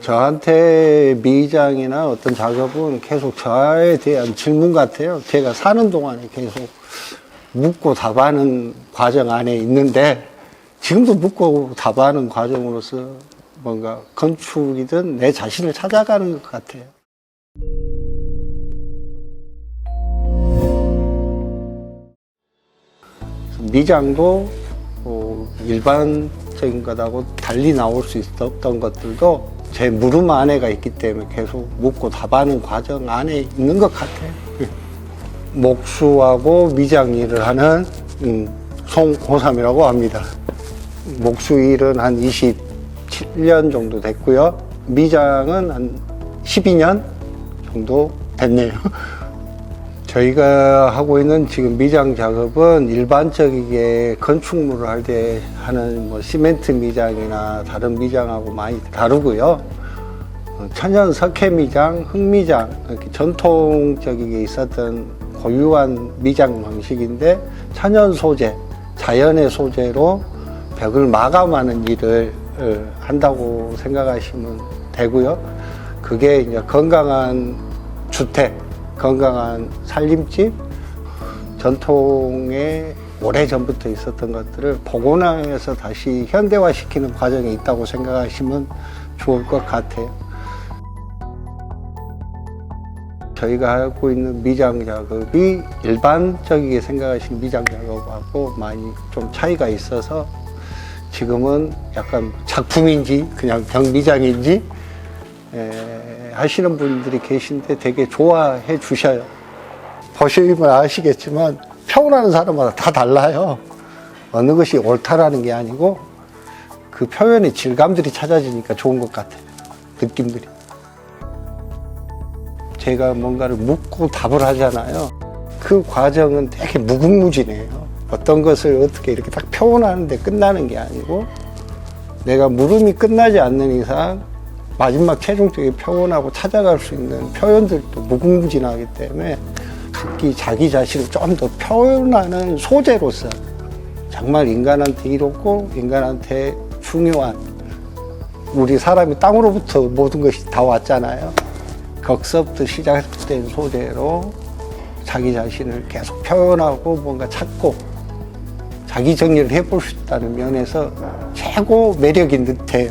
저한테 미장이나 어떤 작업은 계속 저에 대한 질문 같아요. 제가 사는 동안에 계속 묻고 답하는 과정 안에 있는데 지금도 묻고 답하는 과정으로서 뭔가 건축이든 내 자신을 찾아가는 것 같아요. 미장도 어, 일반적인 것하고 달리 나올 수 있었던 것들도 제 물음 안에가 있기 때문에 계속 묻고 답하는 과정 안에 있는 것 같아요. 목수하고 미장 일을 하는 음, 송호삼이라고 합니다. 목수 일은 한 27년 정도 됐고요. 미장은 한 12년 정도 됐네요. 저희가 하고 있는 지금 미장 작업은 일반적이게 건축물을 할 때 하는 뭐 시멘트 미장이나 다른 미장하고 많이 다르고요. 어, 천연 석회 미장, 흙미장 이렇게 전통적이게 있었던 고유한 미장 방식인데 천연 소재, 자연의 소재로 벽을 마감하는 일을 어, 한다고 생각하시면 되고요. 그게 이제 건강한 주택, 건강한 살림집, 전통의 오래전부터 있었던 것들을 복원해서 다시 현대화시키는 과정이 있다고 생각하시면 좋을 것 같아요. 저희가 하고 있는 미장 작업이 일반적이게 생각하시는 미장 작업하고 많이 좀 차이가 있어서 지금은 약간 작품인지 그냥 병미장인지 에, 하시는 분들이 계신데 되게 좋아해 주셔요. 보시면 아시겠지만 표현하는 사람마다 다 달라요. 어느 것이 옳다라는 게 아니고 그 표현의 질감들이 찾아지니까 좋은 것 같아요. 느낌들이. 제가 뭔가를 묻고 답을 하잖아요. 그 과정은 되게 무궁무진해요. 어떤 것을 어떻게 이렇게 딱 표현하는데 끝나는 게 아니고 내가 물음이 끝나지 않는 이상 마지막 최종 적인 표현하고 찾아갈 수 있는 표현들도 무궁무진하기 때문에 각기 자기 자신을 좀 더 표현하는 소재로서 정말 인간한테 이롭고 인간한테 중요한 우리 사람이 땅으로부터 모든 것이 다 왔잖아요. 거기서부터 시작된 소재로 자기 자신을 계속 표현하고 뭔가 찾고 자기 정리를 해볼 수 있다는 면에서 최고 매력인 듯해요.